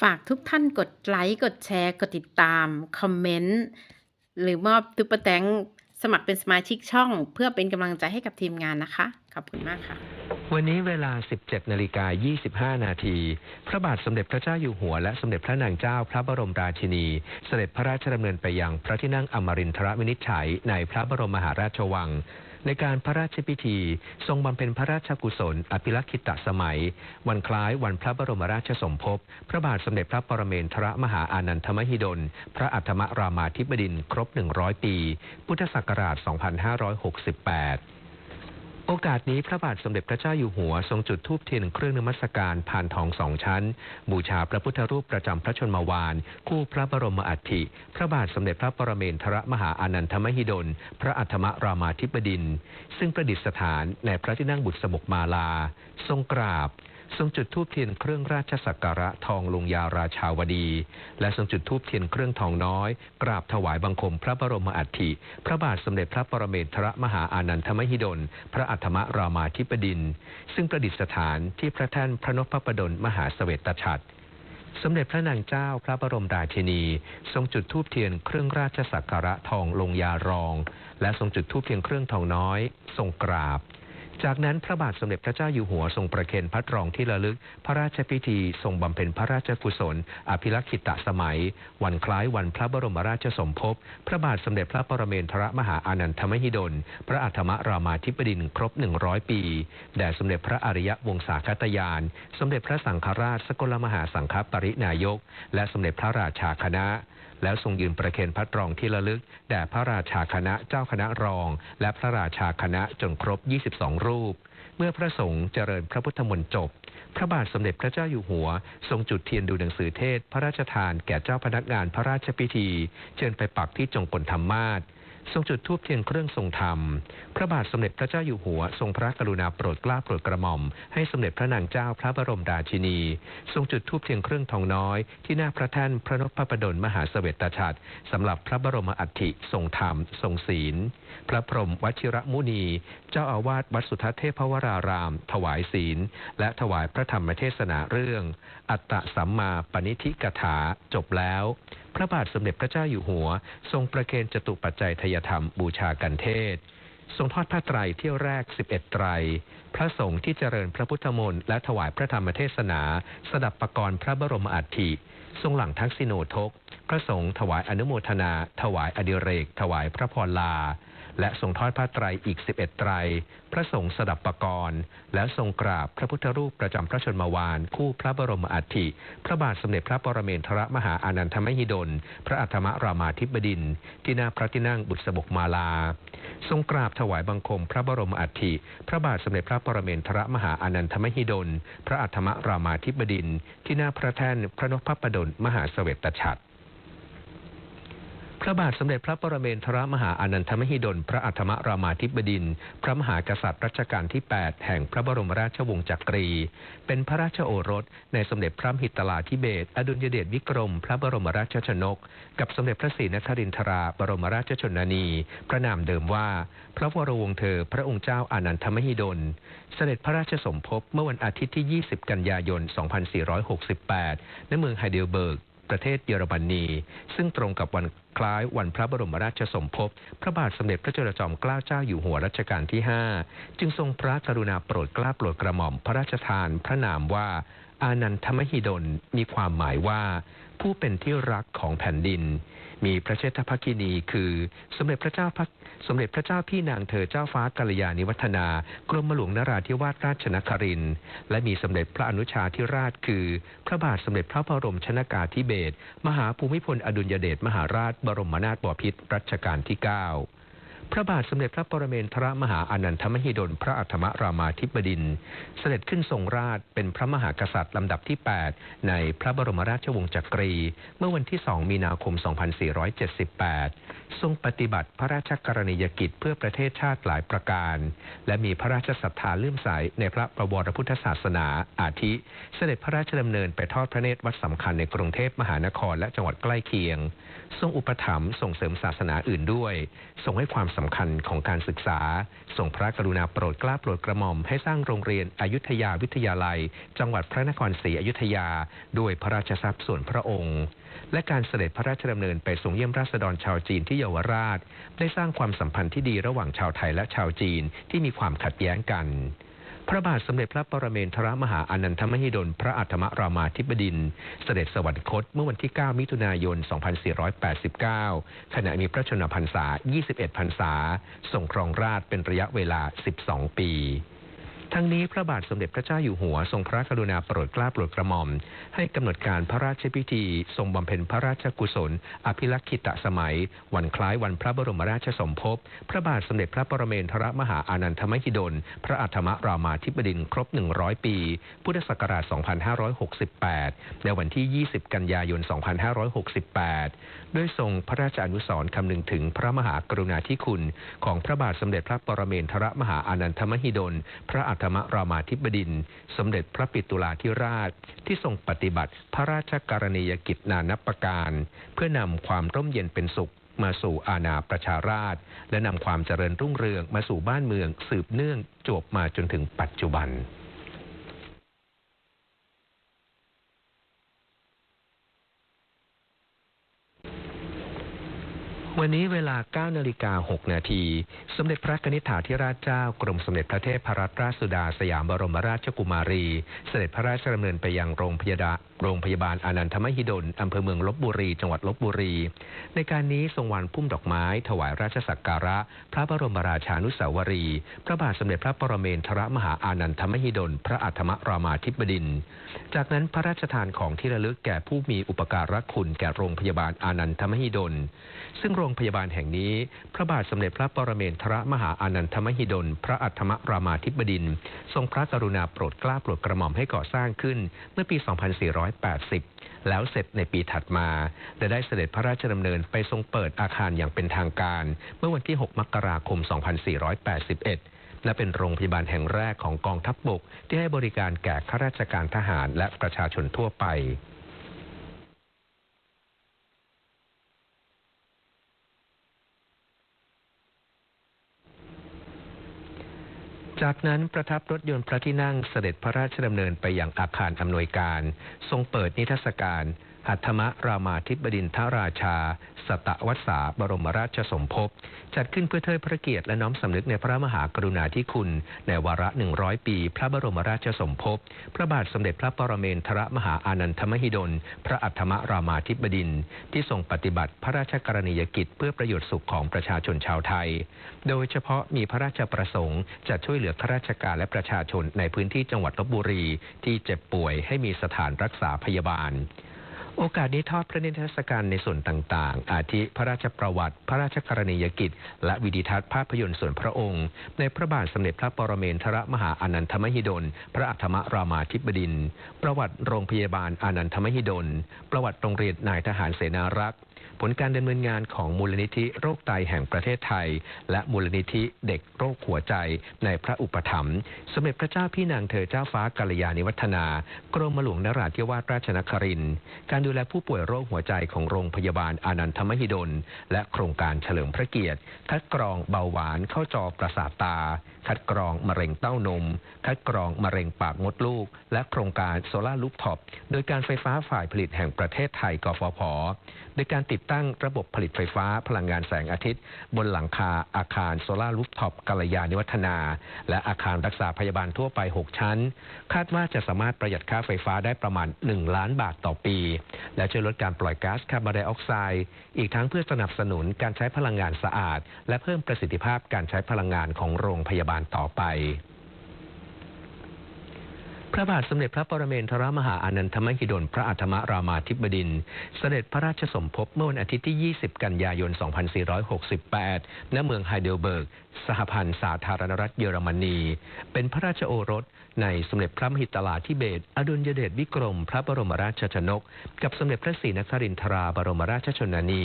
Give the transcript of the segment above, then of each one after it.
ฝากทุกท่านกดไลค์ กดแชร์ กดติดตาม คอมเมนต์ หรือมอบซุปเปแตงสมัครเป็นสมาชิกช่อง เพื่อเป็นกำลังใจให้กับทีมงานนะคะ ขอบคุณมากค่ะ วันนี้เวลา 17นาฬิกา25 นาที พระบาทสมเด็จพระเจ้าอยู่หัว และสมเด็จพระนางเจ้าพระบรมราชินี เสด็จพระราชดำเนินไปยังพระที่นั่งอมรินทรวินิจฉัยในพระบรมมหาราชวัง ในการพระราชพิธี ทรงบำเพ็ญพระราชกุศล อภิรักษิตสมัย วันคล้ายวันพระบรมราชสมภพ พระบาทสมเด็จพระปรเมนทรมหาอานันทมหิดล พระอัฏฐมรามาธิบดินทรครบ 100 ปี พุทธศักราช 2568 โอกาสนี้พระบาทสมเด็จพระเจ้าอยู่หัว ทรงจุดธูปเทียนเครื่องนมัสการผ่านทองสองชั้น บูชาพระพุทธรูปประจำพระชนมวาน คู่พระบรมอัฐิ พระบาทสมเด็จพระปรเมนทรมหาอานันทมหิดล พระอัธมรามาธิบดิน ซึ่งประดิษฐานในพระที่นั่งบุตรสมุกมาลา ทรงกราบ ทรงจุดธูปเทียนเครื่องราชสักการะทองลงยาราชาวดี และทรงจุดธูปเทียนเครื่องทองน้อย กราบถวายบังคมพระบรมอัฐิพระบาทสมเด็จพระปรเมนทรมหาอานันทมหิดล พระอัฐมรามาธิบดิน ซึ่งประดิษฐานที่พระแท่นพระนพประดลมหาเสวตฉัตรสมเด็จพระนางเจ้าพระบรมราชินี ทรงจุดธูปเทียนเครื่องราชสักการะทองลงยารอง และทรงจุดธูปเทียนเครื่องทองน้อย ทรงกราบ จากนั้นพระบาทสมเด็จพระเจ้าอยู่หัวทรงประเคนพระตรองที่ระลึก พระราชพิธีทรงบำเพ็ญพระราชกุศล อภิรักขิตสมัย วันคล้ายวันพระบรมราชสมภพ พระบาทสมเด็จพระปรเมนทรมหาอานันทมหิดล พระอัฏฐมรามาธิบดินทร์ครบ 100 ปี แด่สมเด็จพระอริยวงศาคตยาน สมเด็จพระสังฆราชสกลมหาสังฆปรินายก และสมเด็จพระราชาคณะ แล้วทรงยืนประเคนพระตรองที่ระลึก แด่พระราชาคณะเจ้าคณะรอง และพระราชาคณะจนครบ 22 รูป เมื่อพระสงฆ์เจริญพระพุทธมนต์จบ พระบาทสมเด็จพระเจ้าอยู่หัว ทรงจุดเทียนดูหนังสือเทศ พระราชทานแก่เจ้าพนักงานพระราชพิธี เชิญไปปักที่จงกลธรรมาศ ทรงจุดทูบเทียนเครื่องทรงธรรม พระบาทสมเด็จพระเจ้าอยู่หัว ทรงพระกรุณาโปรดเกล้าโปรดกระหม่อม ให้สมเด็จพระนางเจ้าพระบรมราชินี ทรงจุดทูบเทียนเครื่องทองน้อย ที่หน้าพระแท่นพระนพประดลมหาเสวตฉัตรสำหรับพระบรมอัฐิทรงธรรม ทรงศีล พระพรหมวชิระมุนี เจ้าอาวาสวัดสุทัศเทพวราราม ถวายศีล และถวายพระธรรมเทศนาเรื่อง อัตตะสัมมาปณิธิกถาจบแล้ว พระบาทสมเด็จพระเจ้าอยู่หัว ทรงประเคนจตุปัจจัยทยธรรมบูชากันเทศทรงทอดผ้าไตรเที่ยวแรก 11 ไตร พระสงฆ์ที่เจริญพระพุทธมนต์และถวายพระธรรมเทศนา สดับประกรณ์พระบรมอัฐิ ทรงหลังทักษิโนทกพระสงฆ์ถวายอนุโมทนา ถวายอดิเรก ถวายพระพรลา และทรงทอดผ้าไตรอีก 11 ไตร พระสงฆ์สดับปกรณ์ และทรงกราบพระพุทธรูปประจำพระชนมวาน คู่พระบรมอัฐิ พระบาทสมเด็จพระปรเมนทรมหาอานันทมหิดล พระอัฏมรามาธิบดิน ที่หน้าพระที่นั่งบุษบกมาลา ทรงกราบถวายบังคมพระบรมอัฐิ พระบาทสมเด็จพระปรเมนทรมหาอานันทมหิดล พระอัฏมรามาธิบดิน ที่หน้าพระแท่นพระนพประดลมหาเสวตฉัตร พระบาทสมเด็จพระปรเมนทรมหาอานันทมหิดล พระอัฏฐมรามาธิบดินทร์พระมหากษัตริย์รัชกาลที่ 8 แห่งพระบรมราชวงศ์จักรี เป็นพระราชโอรส ในสมเด็จพระมหิตลาธิเบศรอดุลยเดชวิกรม พระบรมราชชนก กับสมเด็จพระศรีนครินทรา บรมราชชนนี พระนามเดิมว่า พระวรวงศ์เธอ พระองค์เจ้าอานันทมหิดล เสด็จพระราชสมภพเมื่อวันอาทิตย์ที่ 20 กันยายน 2468 ณ เมืองไฮเดลเบิร์ก ประเทศเยอรมนี ซึ่งตรงกับวันคล้ายวันพระบรมราชสมภพ พระบาทสมเด็จพระจุลจอมเกล้าเจ้าอยู่หัวรัชกาลที่ 5 จึงทรงพระกรุณาโปรดเกล้าโปรดกระหม่อมพระราชทานพระนามว่า อานันทมหิดล มีความหมายว่า ผู้เป็นที่รักของแผ่นดิน มีพระเชษฐภคินีคือ สมเด็จพระเจ้าสมเด็จพระเจ้าพี่นางเธอเจ้าฟ้ากัลยาณิวัฒนากรมหลวงนราธิวาสราชนครินทร์และมีสมเด็จพระอนุชาธิราชคือ พระบาทสมเด็จพระบรมชนากาธิเบศรมหาภูมิพลอดุลยเดชมหาราชบรมนาถบพิตรรัชกาลที่ 9 พระบาทสมเด็จพระปรเมนทรมหาอานันทมหิดลพระอัฏฐมรามาธิบดิน เสด็จขึ้นทรงราชเป็นพระมหากษัตริย์ลำดับที่ 8 ในพระบรมราชวงศ์จักรี เมื่อวันที่ 2 มีนาคม 2478 ทรงปฏิบัติพระราชกรณียกิจเพื่อประเทศชาติหลายประการ และมีพระราชศรัทธาเลื่อมใสในพระประวรพุทธศาสนา อาทิ เสด็จพระราชดำเนินไปทอดพระเนตรวัดสำคัญในกรุงเทพมหานครและจังหวัดใกล้เคียง ทรงอุปถัมภ์ส่งเสริมศาสนาอื่นด้วย ทรงให้ความสำคัญของการศึกษาส่งพระกรุณาโปรดกล้าโปรดกระหม่อมให้สร้างโรงเรียนอยุธยาวิทยาลัย จังหวัดพระนครศรีอยุธยา ด้วยพระราชทรัพย์ส่วนพระองค์ และการเสด็จพระราชดำเนินไปทรงเยี่ยมราษฎรชาวจีนที่เยาวราช ได้สร้างความสัมพันธ์ที่ดีระหว่างชาวไทยและชาวจีนที่มีความขัดแย้งกัน พระบาทสมเด็จพระปรเมนทรมหาอนันทมหิดล พระอัฏฐมรามาธิบดิน เสด็จสวรรคตเมื่อวันที่ 9 มิถุนายน 2489 ขณะมีพระชนมพรรษา 21 พรรษาทรงครองราชย์เป็นระยะเวลา 12 ปี ทั้งนี้พระบาทสมเด็จพระเจ้าอยู่หัวทรงพระกรุณาโปรดเกล้าโปรดกระหม่อม ให้กำหนดการพระราชพิธี ทรงบำเพ็ญพระราชกุศล อภิลักขิตสมัย วันคล้ายวันพระบรมราชสมภพ พระบาทสมเด็จพระปรเมนทรมหาอานันทมหิดล พระอัฐมรามาธิบดินครบ 100 ปี พุทธศักราช 2568 ในวันที่ 20 กันยายน 2568 ด้วยทรงพระราชอนุสรณ์คำนึงถึงพระมหากรุณาธิคุณ ของพระบาทสมเด็จพระปรเมนทรมหาอานันทมหิดล พระอัธรรมรามาธิบดิน สมเด็จพระปิตุลาธิราช ที่ทรงปฏิบัติพระราชกรณียกิจนานับประการ เพื่อนำความร่มเย็นเป็นสุขมาสู่อาณาประชาราช และนำความเจริญรุ่งเรืองมาสู่บ้านเมืองสืบเนื่องจวบมาจนถึงปัจจุบัน วันนี้เวลา 9 นาฬิกา 6 นาที สมเด็จพระกนิษฐาธิราชเจ้ากรมสมเด็จพระเทพรัตนราชสุดาสยามบรมราชกุมารี เสด็จพระราชดำเนินไปยังโรงพยาบาลโรงพยาบาลอานันทมหิดลอำเภอเมืองลบบุรี จังหวัดลบบุรี ในการนี้ทรงวางพุ่มดอกไม้ ถวายราชสักการะ พระบรมราชานุสาวรี พระบาทสมเด็จพระปรเมนทรมหาอานันทมหิดล พระอัฏฐมรามาธิบดิน จากนั้นพระราชทานของที่ระลึกแก่ผู้มีอุปการะคุณแก่โรงพยาบาลอานันทมหิดล ซึ่งโรงพยาบาลแห่งนี้ พระบาทสมเด็จพระปรเมนทรมหาอานันทมหิดล พระอัฏฐมรามาธิบดิน ทรงพระกรุณาโปรดเกล้าโปรดกระหม่อมให้ก่อสร้างขึ้นเมื่อปี 2480 แล้วเสร็จในปีถัดมา และได้เสด็จพระราชดำเนินไปทรงเปิดอาคารอย่างเป็นทางการ เมื่อวันที่ 6 มกราคม 2481และเป็นโรงพยาบาลแห่งแรกของกองทัพบบกที่ให้บริการแก่ข้าราชการทหารและประชาชนทั่วไป จากนั้นประทับรถยนต์พระที่นั่งเสด็จพระราชดำเนินไปยังอาคารอำนวยการ ทรงเปิดนิทรรศการ หัตถมรามาธิบดินทราชา สตวัสสาบรมราชสมภพ จัดขึ้นเพื่อเทิดพระเกียรติและน้อมสำนึกในพระมหากรุณาธิคุณ ในวาระ 100 ปี พระบรมราชสมภพ พระบาทสมเด็จพระปรเมนทรมหาอานันทมหิดล พระอัฏฐมรามาธิบดิน ที่ทรงปฏิบัติพระราชกรณียกิจ เพื่อประโยชน์สุขของประชาชนชาวไทย โดยเฉพาะมีพระราชประสงค์จะช่วยเหลือข้าราชการและประชาชนในพื้นที่จังหวัดลบบุรีที่เจ็บป่วยให้มีสถานรักษาพยาบาล โอกาสนี้ทอดพระนิทรรศการในส่วนต่างๆ อาทิพระราชประวัติ พระราชกรณียกิจ และวิดิทัศน์ภาพยนตร์ส่วนพระองค์ ในพระบาทสมเด็จพระปรเมนทรมหาอานันทมหิดล พระอัธมรามาธิบดิน ประวัติโรงพยาบาลอนันทมหิดล ประวัติโรงเรียนนายทหารเสนารักษ์ ลการดำเนินงานของมูลนิธิโรคไตแห่งประเทศไทย และมูลนิธิเด็กโรคหัวใจในพระอุปถัมภ์สมเด็จพระเจ้าพี่นางเธอเจ้าฟ้ากัลยาณิวัฒนากรมหลวงนราธิวาสราชนครินการดูแลผู้ป่วยโรคหัวใจของโรงพยาบาลอานันทมหิดล และโครงการเฉลิมพระเกียรติ คัดกรองเบาหวานเข้าจอประสาทตา คัดกรองมะเร็งเต้านม คัดกรองมะเร็งปากมดลูก และโครงการโซลารูฟท็อปโดยการไฟฟ้าฝ่ายผลิตแห่งประเทศไทยกฟผ โดยการติดตั้งระบบผลิตไฟฟ้าพลังงานแสงอาทิตย์ บนหลังคาอาคารโซลารูฟท็อปกัลยาณิวัฒนา และอาคารรักษาพยาบาลทั่วไป 6 ชั้น คาดว่าจะสามารถประหยัดค่าไฟฟ้าได้ประมาณ 1 ล้านบาทต่อปี และช่วยลดการปล่อยก๊าซคาร์บอนไดออกไซด์อีกทั้งเพื่อสนับสนุนการใช้พลังงานสะอาด และเพิ่มประสิทธิภาพการใช้พลังงานของโรงพยาบาลต่อไป พระบาทสมเด็จพระปรเมนทรมหาอานันทมหิดล พระอัฏฐมรามาธิบดิน เสด็จพระราชสมภพเมื่อวันอาทิตย์ที่ 20 กันยายน 2468 ณ เมืองไฮเดลเบิร์ก สหพันธ์สาธารณรัฐเยอรมนี เป็นพระราชโอรส ในสมเด็จพระมหิตลาธิเบศอดุลยเดชวิกรม พระบรมราชชนก กับสมเด็จพระศรีนครินทราบรมราชชนนี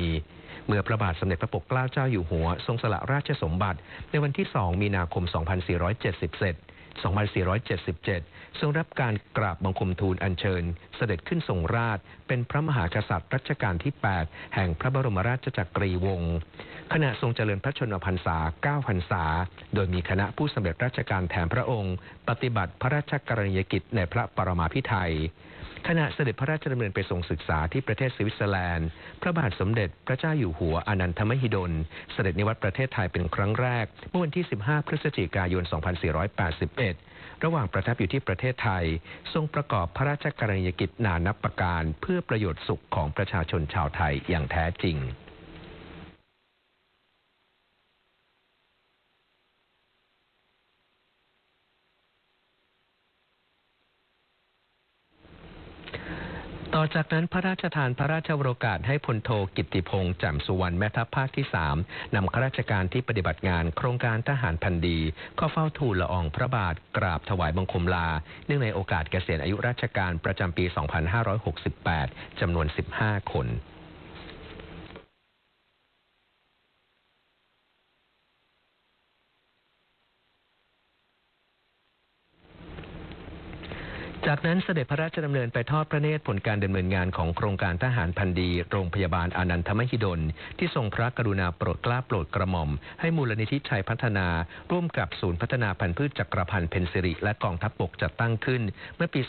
เมื่อพระบาทสมเด็จพระปกเกล้าเจ้าอยู่หัว ทรงสละราชสมบัติ ในวันที่ 2 มีนาคม 2470 เสร็จ 2477 ทรงรับการกราบบังคมทูลอัญเชิญ เสด็จขึ้นทรงราช เป็นพระมหากษัตริย์รัชกาลที่ 8 แห่งพระบรมราชจักรีวงศ์ขณะทรงเจริญพระชนมพรรษา 9 พรรษา โดยมีคณะผู้สำเร็จราชการแทนพระองค์ ปฏิบัติพระราชกรณียกิจในพระปรมาภิไธย ขณะเสด็จพระราชดำเนินไปทรงศึกษาที่ประเทศสวิตเซอร์แลนด์ พระบาทสมเด็จพระเจ้าอยู่หัวอนันทมหิดล เสด็จนิวัตรประเทศไทยเป็นครั้งแรก เมื่อวันที่ 15 พฤศจิกายน 2481 ระหว่างประทับอยู่ที่ประเทศไทย ทรงประกอบพระราชกรณียกิจนานับประการ เพื่อประโยชน์สุขของประชาชนชาวไทยอย่างแท้จริง ต่อจากนั้นพระราชทานพระราชวโรกาสให้พลโทกิตติพงษ์แจ่มสุวรรณแม่ทัพภาคที่ 3 นำข้าราชการที่ปฏิบัติงานโครงการทหารพันดี เข้าเฝ้าทูลละอองพระบาทกราบถวายบังคมลา เนื่องในโอกาสเกษียณอายุราชการประจำปี 2568 จำนวน 15 คน จากนั้นเสด็จพระราชดำเนินไปทอดพระเนตรผลการดำเนินงานของโครงการทหารพันดี โรงพยาบาลอานันทมหิดล ที่ทรงพระกรุณาโปรดเกล้าโปรดกระหม่อม ให้มูลนิธิชัยพัฒนา ร่วมกับศูนย์พัฒนาพันธุ์พืชจักรพันธ์เพนซิริ และกองทัพบกจัดตั้งขึ้นเมื่อปี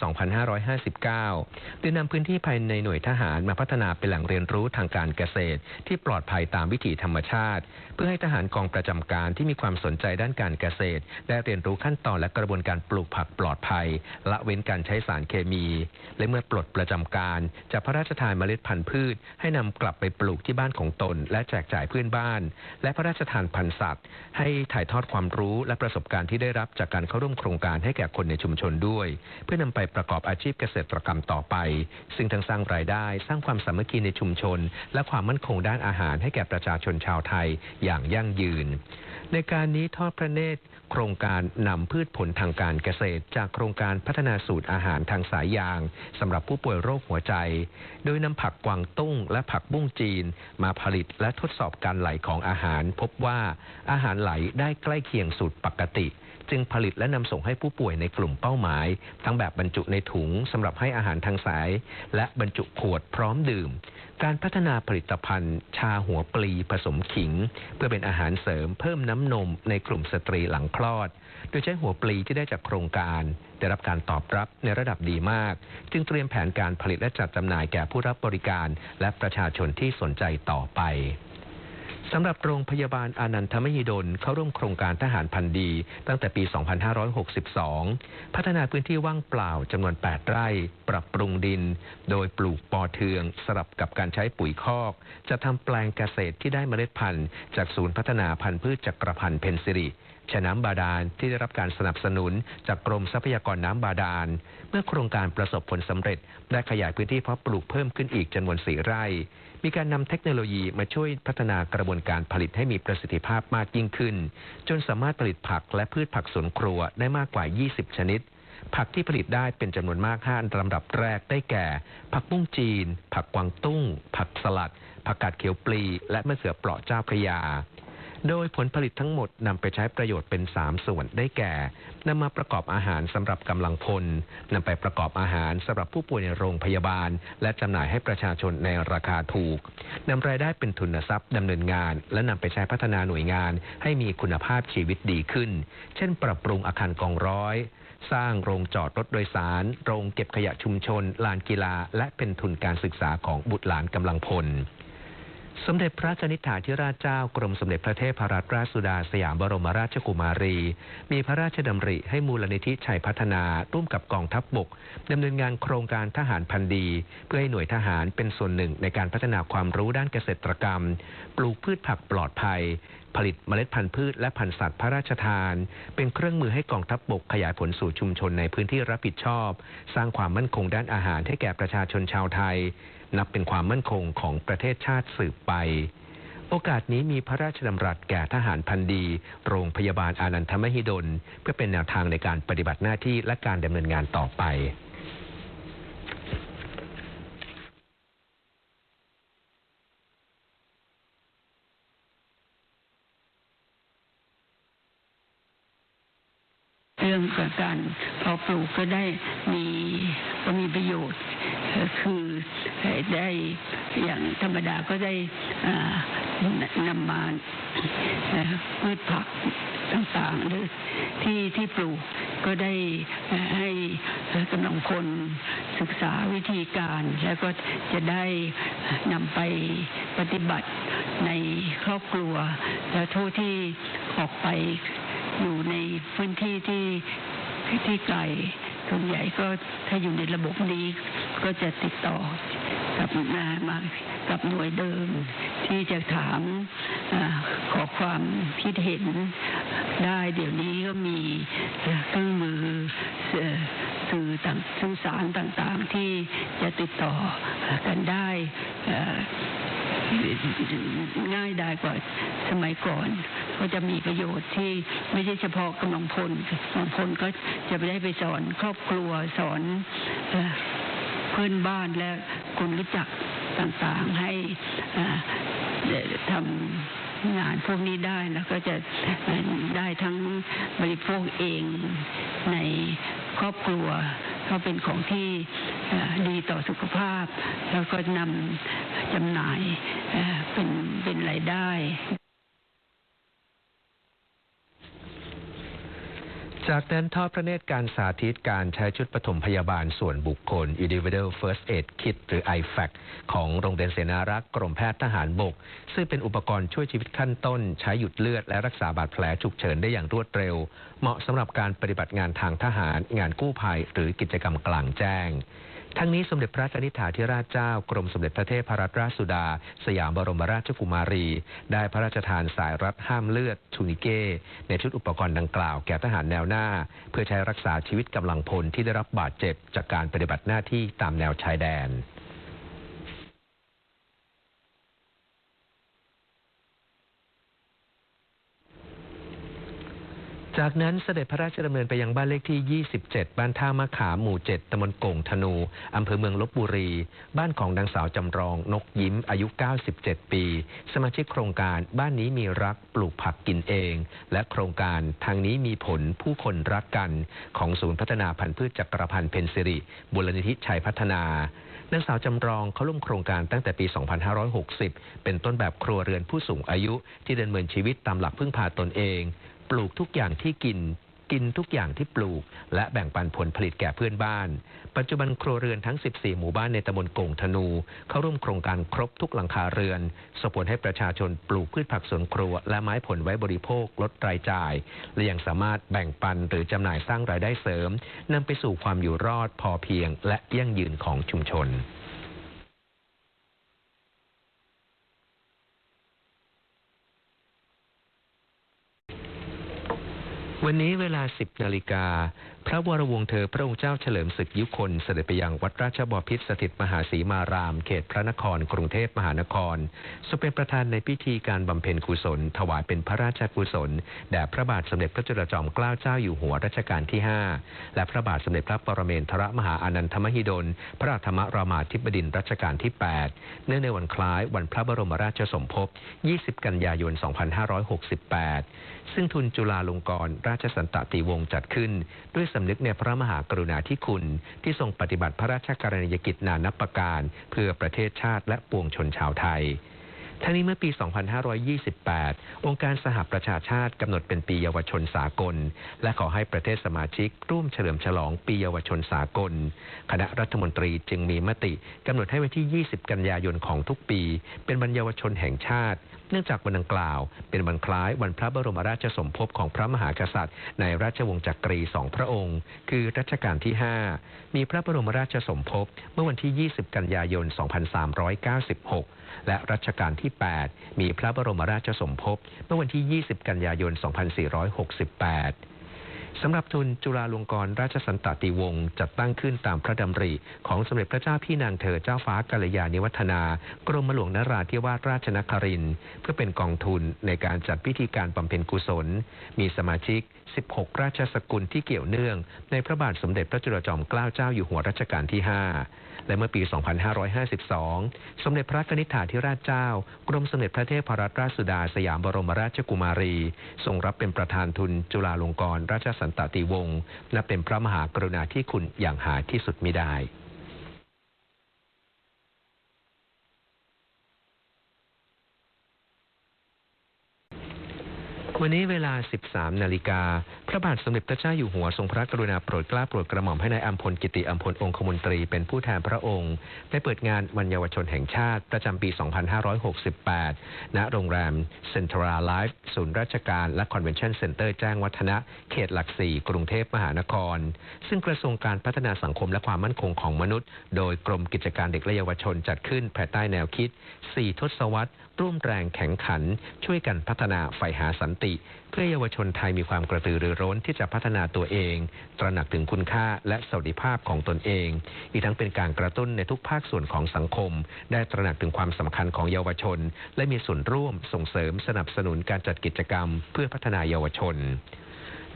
2559 โดยนำพื้นที่ภายในหน่วยทหารมาพัฒนาเป็นแหล่งเรียนรู้ทางการเกษตร ที่ปลอดภัยตามวิถีธรรมชาติ เพื่อให้ทหารกองประจำการที่มีความสนใจด้านการเกษตร ได้เรียนรู้ขั้นตอนและกระบวนการปลูกผักปลอดภัย ละเว้นการช้สารเคมี และเมื่อปลดประจำการ จะพระราชทานเมล็ดพันธุ์พืช ให้นำกลับไปปลูกที่บ้านของตน และแจกจ่ายเพื่อนบ้าน และพระราชทานพันธุ์สัตว์ ให้ถ่ายทอดความรู้และประสบการณ์ที่ได้รับจากการเข้าร่วมโครงการให้แก่คนในชุมชนด้วย เพื่อนำไปประกอบอาชีพเกษตรกรรมต่อไป ซึ่งทั้งสร้างรายได้ สร้างความสามัคคีในชุมชน และความมั่นคงด้านอาหารให้แก่ประชาชนชาวไทยอย่างยั่งยืน ในการนี้ทอดพระเนตรโครงการนำพืชผลทางการเกษตร จากโครงการพัฒนาสูตรอาาหารทางสายยางสำหรับผู้ป่วยโรคหัวใจ โดยนำผักกวางตุ้งและผักบุ้งจีน มาผลิตและทดสอบการไหลของอาหาร พบว่าอาหารไหลได้ใกล้เคียงสูตรปกติ จึงผลิตและนำส่งให้ผู้ป่วยในกลุ่มเป้าหมาย ทั้งแบบบรรจุในถุงสำหรับให้อาหารทางสาย และบรรจุขวดพร้อมดื่ม การพัฒนาผลิตภัณฑ์ ชาหัวปลีผสมขิง เพื่อเป็นอาหารเสริมเพิ่มน้ำนมในกลุ่มสตรีหลังคลอด โดยใช้หัวปลีที่ได้จากโครงการ ได้รับการตอบรับในระดับดีมาก จึงเตรียมแผนการผลิตและจัดจำหน่ายแก่ผู้รับบริการ และประชาชนที่สนใจต่อไปสำหรับโรงพยาบาลอานันทมหิดลเข้าร่วมโครงการทหารพันดี ตั้งแต่ปี 2562 พัฒนาพื้นที่ว่างเปล่าจำนวน 8 ไร่ ปรับปรุงดิน โดยปลูกปอเทือง สลับกับการใช้ปุ๋ยคอก จะทำแปลงเกษตรที่ได้เมล็ดพันธุ์ จากศูนย์พัฒนาพันธุ์พืชจักรพันธ์เพนซิริ ชน้ำบาดาลที่ได้รับการสนับสนุนจากกรมทรัพยากรน้ำบาดาล เมื่อโครงการประสบผลสำเร็จ ได้ขยายพื้นที่เพาะปลูกเพิ่มขึ้นอีกจำนวนสี่ไร่ มีการนำเทคโนโลยีมาช่วยพัฒนากระบวนการผลิตให้มีประสิทธิภาพมากยิ่งขึ้น จนสามารถผลิตผักและพืชผักสวนครัวได้มากกว่า 20 ชนิดผักที่ผลิตได้เป็นจำนวนมากห้าอันลำดับแรกได้แก่ ผักบุ้งจีน ผักกวางตุ้ง ผักสลัด ผักกาดเขียวปลี และมะเขือเปราะเจ้าพระยา โดยผลผลิตทั้งหมดนำไปใช้ประโยชน์เป็น 3 ส่วนได้แก่นำมาประกอบอาหารสำหรับกำลังพลนำไปประกอบอาหารสำหรับผู้ป่วยในโรงพยาบาล และจำหน่ายให้ประชาชนในราคาถูกนำรายได้เป็นทุนทรัพย์ดำเนินงาน และนำไปใช้พัฒนาหน่วยงาน ให้มีคุณภาพชีวิตดีขึ้น เช่น ปรับปรุงอาคารกองร้อยสร้างโรงจอดรถโดยสาร โรงเก็บขยะชุมชน ลานกีฬา และเป็นทุนการศึกษาของบุตรหลานกำลังพล สมเด็จพระนิธิถาธิราชเจ้ากรมสมเด็จพระเทพรัตนราชสุดาสยามบรมราชกุมารี มีพระราชดำริให้มูลนิธิชัยพัฒนาร่วมกับกองทัพบบกดำเนินงานโครงการทหารพันดี เพื่อให้หน่วยทหารเป็นส่วนหนึ่งในการพัฒนาความรู้ด้านเกษตรกรรม ปลูกพืชผักปลอดภัย ผลิตเมล็ดพันธุ์พืชและพันธุ์สัตว์พระราชทาน เป็นเครื่องมือให้กองทัพบบกขยายผลสู่ชุมชนในพื้นที่รับผิดชอบ สร้างความมั่นคงด้านอาหารให้แก่ประชาชนชาวไทย นับเป็นความมั่นคงของประเทศชาติสืบไป โอกาสนี้มีพระราชดำรัสแก่ทหารพันดี โรงพยาบาลอานันทมหิดล เพื่อเป็นแนวทางในการปฏิบัติหน้าที่และการดำเนินงานต่อไปเรื่องการเพาปลูกก็ได้มี ประโยชน์ คือได้อย่างธรรมดาก็ได้นำมาเอ่อพืชผักต่างๆหรือที่ที่ปลูกก็ได้ให้กำลังพลศึกษาวิธีการ แล้วก็จะได้นำไปปฏิบัติในครอบครัว และผู้ที่ออกไปอยู่ในพื้นที่ที่ที่ไกล ส่วนใหญ่ก็ถ้าอยู่ในระบบนี้ก็จะติดต่อกับมามากับหน่วยเดิม ที่จะถามอขอความคิดเห็นได้ เดี๋ยวนี้ก็มีเครื่องมือสื่อต่างสื่อสารต่างๆที่จะติดต่อกันได้ ง่ายได้กว่าสมัยก่อน ก็จะมีประโยชน์ที่ไม่ใช่เฉพาะกำลังพลกำลังพลก็จะไปได้ไปสอนครอบครัวสอนเพื่อนบ้านและคนรู้จักต่างๆให้ทำงานพวกนี้ได้แล้วก็จะได้ทั้งบริโภคเองในครอบครัวก็เป็นของที่ ต่อสุขภาพ แล้วก็นำจำหน่ายเป็นเป็นรายได้จากนั้นทอดพระเนตรการสาธิตการใช้ชุดปฐมพยาบาลส่วนบุคคล Individual First Aid Kit หรือ IFAC ของโรงเรียนเสนารักษ์กรมแพทย์ทหารบก ซึ่งเป็นอุปกรณ์ช่วยชีวิตขั้นต้น ใช้หยุดเลือดและรักษาบาดแผลฉุกเฉินได้อย่างรวดเร็ว เหมาะสำหรับการปฏิบัติงานทางทหาร งานกู้ภัย หรือกิจกรรมกลางแจ้ง ทั้งนี้สมเด็จพระนิธิถาธิราชเจ้ากรมสมเด็จพระเทพรัตนราชสุดา สยามบรมราชกุมารี ได้พระราชทานสายรัดห้ามเลือดชูนิเก้ ในชุดอุปกรณ์ดังกล่าวแก่ทหารแนวหน้า เพื่อใช้รักษาชีวิตกำลังพลที่ได้รับบาดเจ็บจากการปฏิบัติหน้าที่ตามแนวชายแดน จากนั้นเสด็จพระราชดำเนินไปยังบ้านเลขที่ 27 บ้านท่ามะขามหมู่ 7ตำบลโก่งธนู อำเภอเมืองลบบุรี บ้านของนางสาวจำรอง นกยิ้ม อายุ 97 ปี สมาชิกโครงการบ้านนี้มีรักปลูกผักกินเอง และโครงการทางนี้มีผลผู้คนรักกัน ของศูนย์พัฒนาพันธุ์พืชจักรพันธ์เพนซิริบุรณิธิชัยพัฒนานางสาวจำลองเขาร่วมโครงการตั้งแต่ปี 2560 เป็นต้นแบบครัวเรือนผู้สูงอายุที่ดำเนินชีวิตตามหลักพึ่งพาตนเอง ปลูกทุกอย่างที่กิน กินทุกอย่างที่ปลูก และแบ่งปันผลผลิตแก่เพื่อนบ้าน ปัจจุบันครัวเรือนทั้ง 14 หมู่บ้านในตำบลกงธนู เข้าร่วมโครงการครบทุกหลังคาเรือนส่งผลให้ประชาชนปลูกพืชผักสวนครัว และไม้ผลไว้บริโภคลดรายจ่าย และยังสามารถแบ่งปันหรือจำหน่ายสร้างรายได้เสริมนำไปสู่ความอยู่รอดพอเพียง และยั่งยืนของชุมชน วันนี้เวลา 10นาฬิกาพระวรวงศ์เธอพระองค์เจ้าเฉลิมศึกยุคนเสด็จไปยังวัดราชบพิตรสถิตมหาศรีมาราม เขตพระนคร กรุงเทพมหานครทรงเป็นประธานในพิธีการบำเพ็ญกุศล ถวายเป็นพระราชกุศล แด่พระบาทสมเด็จพระจุลจอมเกล้าเจ้าอยู่หัวรัชกาลที่ 5 และพระบาทสมเด็จพระปรเมนทรมหาอานันทมหิดล พระธรรมรามาธิบดินทร์รัชกาลที่ 8 เนื่องในวันคล้ายวันพระบรมราชสมภพ 20 กันยายน 2568 ซึ่งทุนจุฬาลงกรณราชสันตติวงศ์จัดขึ้นด้วยสำนึกในพระมหากรุณาธิคุณ ที่ทรงปฏิบัติพระราชกรณียกิจนานับประการ เพื่อประเทศชาติและปวงชนชาวไทย ทั้งนี้เมื่อปี 2528 องค์การสหประชาชาติกำหนดเป็นปีเยาวชนสากล และขอให้ประเทศสมาชิก ร่วมเฉลิมฉลองปีเยาวชนสากล คณะรัฐมนตรีจึงมีมติกำหนดให้วันที่ 20 กันยายนของทุกปี เป็นวันเยาวชนแห่งชาติ เนื่องจากวันดังกล่าว เป็นวันคล้ายวันพระบรมราชสมภพของพระมหากษัตริย์ ในราชวงศ์จักรีสองพระองค์ คือรัชกาลที่ 5 มีพระบรมราชสมภพเมื่อวันที่ 20 กันยายน 2396 และรัชกาลที่8 มีพระบรมราชสมภพเมื่อวันที่ 20 กันยายน 2468สำหรับทุนจุฬาลงกรณราชสันตติวงศ์จัดตั้งขึ้นตามพระดำริ ของสมเด็จพระเจ้าพี่นางเธอเจ้าฟ้ากัลยาณิวัฒนากรมหลวงนราธิวาสราชนครินทร์เพื่อเป็นกองทุนในการจัดพิธีการบำเพ็ญกุศล มีสมาชิก 16 ราชสกุลที่เกี่ยวเนื่อง ในพระบาทสมเด็จพระจุลจอมเกล้าเจ้าอยู่หัวรัชกาลที่ 5 และเมื่อปี 2552 สมเด็จพระนิธิาธิราชเจ้า กรมสมเด็จพระเทพรัตนราชสุดาสยามบรมราชกุมารี ทรงรับเป็นประธานทุนจุฬาลงกรณราชสันตติวงศ์และเป็นพระมหากรุณาธิคุณอย่างหาที่สุดมิได้ วันนี้เวลา 13 นาฬิกา พระบาทสมเด็จพระเจ้าอยู่หัวทรงพระกรุณาโปรดเกล้าโปรดกระหม่อมให้นายอัมพลกิติอัมพลองคมนตรีเป็นผู้แทนพระองค์ไปเปิดงานวันเยาวชนแห่งชาติประจำปี 2568 ณ โรงแรมเซ็นทรัลไลฟ์ศูนย์ราชการและคอนเวนชั่นเซ็นเตอร์แจ้งวัฒนะ เขตหลักสี่กรุงเทพมหานคร ซึ่งกระทรวงการพัฒนาสังคมและความมั่นคงของมนุษย์ โดยกรมกิจการเด็กและเยาวชนจัดขึ้นภายใต้แนวคิด 4 ทศวรรษ ร่วมแรงแข็งขัน ช่วยกันพัฒนาใฝ่หาสันติ เพื่อเยาวชนไทยมีความกระตือรือร้นที่จะพัฒนาตัวเอง ตระหนักถึงคุณค่าและสวัสดิภาพของตนเอง อีกทั้งเป็นการกระตุ้นในทุกภาคส่วนของสังคม ได้ตระหนักถึงความสำคัญของเยาวชน และมีส่วนร่วมส่งเสริมสนับสนุนการจัดกิจกรรม เพื่อพัฒนาเยาวชน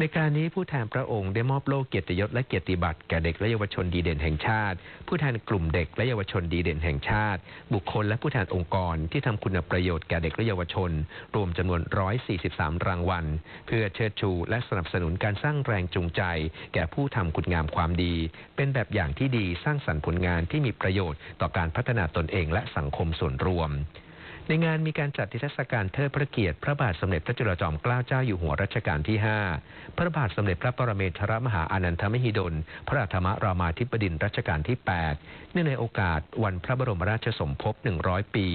ในการนี้ผู้แทนพระองค์ได้มอบโล่เกียรติยศและเกียรติบัตรแก่เด็กและเยาวชนดีเด่นแห่งชาติ ผู้แทนกลุ่มเด็กและเยาวชนดีเด่นแห่งชาติ บุคคลและผู้แทนองค์กรที่ทำคุณประโยชน์แก่เด็กและเยาวชน รวมจำนวน 143 รางวัล เพื่อเชิดชูและสนับสนุนการสร้างแรงจูงใจ แก่ผู้ทำคุณงามความดี เป็นแบบอย่างที่ดีสร้างสรรค์ผลงานที่มีประโยชน์ต่อการพัฒนาตนเองและสังคมส่วนรวม ในงานมีการจัดนิทรรศการเทิดพระเกียรติ พระบาทสมเด็จพระจุลจอมเกล้าเจ้าอยู่หัวรัชกาลที่ 5 พระบาทสมเด็จพระปรเมนทรมหาอานันทมหิดล พระอัฐมรามาธิบดินทรรัชกาลที่ 8 เนื่องในโอกาสวันพระบรมราชสมภพ 100 ปี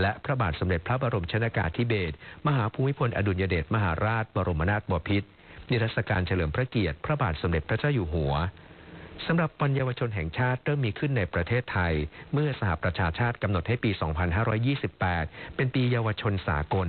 และพระบาทสมเด็จพระบรมชนากาธิเบศร มหาภูมิพลอดุลยเดชมหาราช บรมนาถบพิตรนิทรรศการเฉลิมพระเกียรติ พระบาทสมเด็จพระเจ้าอยู่หัว สำหรับวันเยาวชนแห่งชาติเริ่มมีขึ้นในประเทศไทย เมื่อสหประชาชาติกำหนดให้ปี 2528 เป็นปีเยาวชนสากล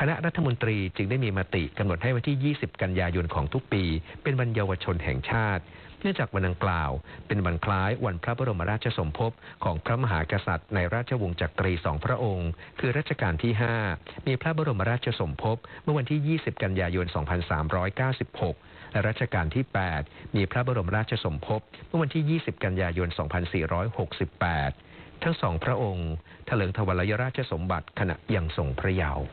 คณะรัฐมนตรีจึงได้มีมติกำหนดให้วันที่ 20 กันยายนของทุกปี เป็นวันเยาวชนแห่งชาติ เนื่องจากวันดังกล่าว เป็นวันคล้ายวันพระบรมราชสมภพของพระมหากษัตริย์ ในราชวงศ์จักรีสองพระองค์ คือรัชกาลที่ 5 มีพระบรมราชสมภพเมื่อวันที่ 20 กันยายน 2396 รัชกาลที่ 8 มีพระบรมราชสมภพเมื่อวันที่ 20 กันยายน 2468 ทั้งสองพระองค์ถลิงทวรยราชสมบัติขณะยังทรงพระเยาว์